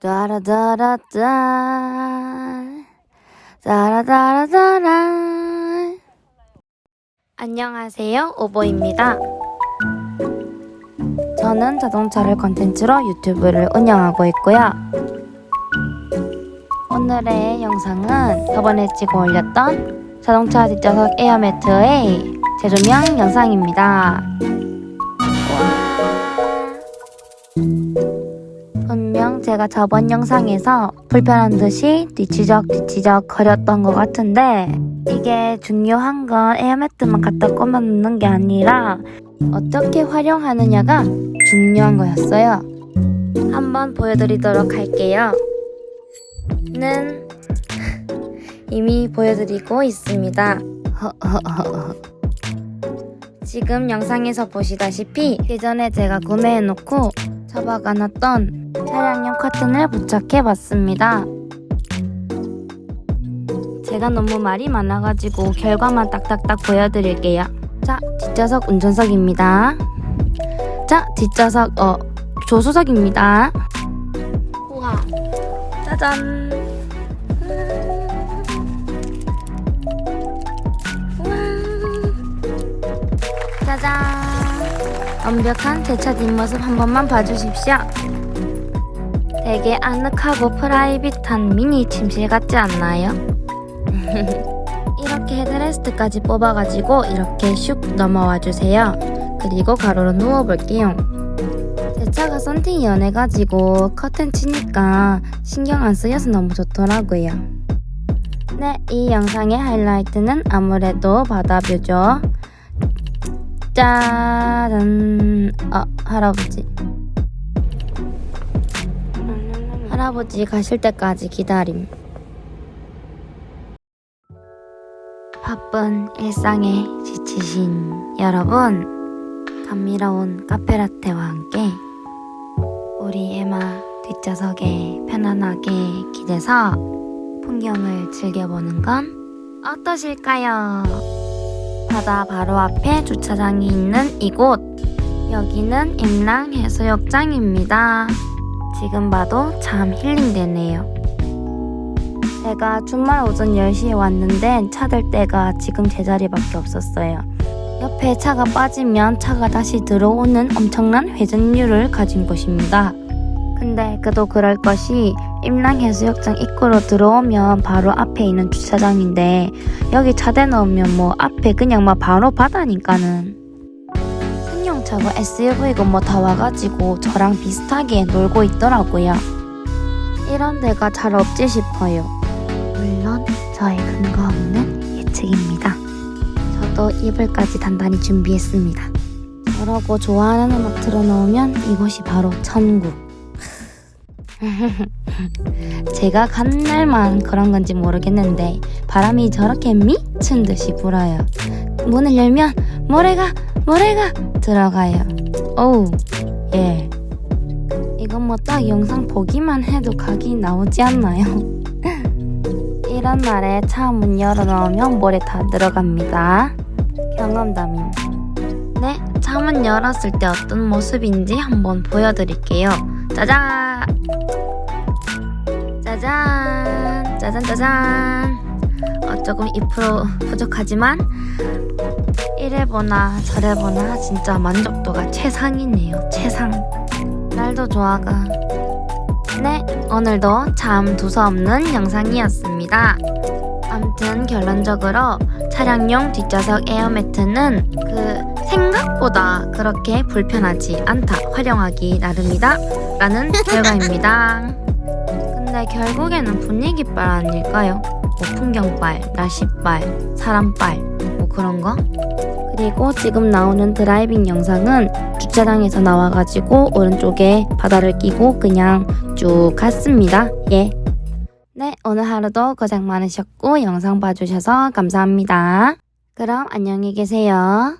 따라따라따. 따라따라따라. 안녕하세요 오보입니다. 저는 자동차를 컨텐츠로 유튜브를 운영하고 있고요. 오늘의 영상은 저번에 찍어 올렸던 자동차 뒷좌석 에어매트의 재조명 영상입니다 제가 저번 영상에서 불편한 듯이 뒤치적 뒤치적 거렸던 것 같은데 이게 중요한 건 에어매트만 갖다 꽂아 놓는 게 아니라 어떻게 활용하느냐가 중요한 거였어요. 한번 보여드리도록 할게요. 는 이미 보여드리고 있습니다. 지금 영상에서 보시다시피 예전에 제가 구매해놓고 접어가놨던 차량용 커튼을 부착해 봤습니다. 제가 너무 말이 많아가지고 결과만 딱딱딱 보여드릴게요. 자, 뒷좌석 운전석입니다. 자, 뒷좌석 어 조수석입니다. 우와, 짜잔. 짜잔. 완벽한 제 차 뒷모습 한 번만 봐주십시오. 되게 아늑하고 프라이빗한 미니 침실 같지 않나요? 이렇게 헤드레스트까지 뽑아가지고 이렇게 슉 넘어와 주세요. 그리고 가로로 누워볼게요. 제 차가 썬팅이 연해가지고 커튼 치니까 신경 안 쓰여서 너무 좋더라고요. 네, 이 영상의 하이라이트는 아무래도 바다뷰죠. 짜잔. 어, 할아버지. 할아버지 가실 때까지 기다림. 바쁜 일상에 지치신 여러분, 감미로운 카페라테와 함께 우리 에마 뒷좌석에 편안하게 기대서 풍경을 즐겨보는 건 어떠실까요? 바다 바로 앞에 주차장이 있는 이곳. 여기는 임랑 해수욕장입니다. 지금 봐도 참 힐링되네요. 제가 주말 오전 10시에 왔는데 차들 때가 지금 제자리밖에 없었어요. 옆에 차가 빠지면 차가 다시 들어오는 엄청난 회전율을 가진 곳입니다. 근데 그도 그럴 것이 임랑해수욕장 입구로 들어오면 바로 앞에 있는 주차장인데 여기 차대 넣으면 뭐 앞에 그냥 막 바로 바다니까는 승용차고 SUV고 뭐 다 와가지고 저랑 비슷하게 놀고 있더라고요. 이런 데가 잘 없지 싶어요. 물론 저의 근거 없는 예측입니다. 저도 이불까지 단단히 준비했습니다. 저러고 좋아하는 음악 틀어놓으면 이곳이 바로 천국. 제가 간 날만 그런 건지 모르겠는데 바람이 저렇게 미친 듯이 불어요. 문을 열면 모래가 모래가 들어가요. 오우 예. 이건 뭐 딱 영상 보기만 해도 각이 나오지 않나요? 이런 날에 차 문 열어놓으면 모래 다 들어갑니다. 경험담임. 네, 차 문 열었을 때 어떤 모습인지 한번 보여드릴게요. 짜잔! 짜잔! 짜잔, 짜잔! 어, 조금 2% 부족하지만 이래보나 저래보나 진짜 만족도가 최상이네요. 최상. 날도 좋아가. 네, 오늘도 참 두서없는 영상이었습니다. 암튼 결론적으로 차량용 뒷좌석 에어매트는 그 생각보다 그렇게 불편하지 않다. 활용하기 나름이다. 라는 결과입니다. 근데 결국에는 분위기빨 아닐까요? 뭐 풍경빨, 날씨빨, 사람빨, 뭐 그런 거? 그리고 지금 나오는 드라이빙 영상은 주차장에서 나와가지고 오른쪽에 바다를 끼고 그냥 쭉 갔습니다. 예. 네, 오늘 하루도 고생 많으셨고 영상 봐주셔서 감사합니다. 그럼 안녕히 계세요.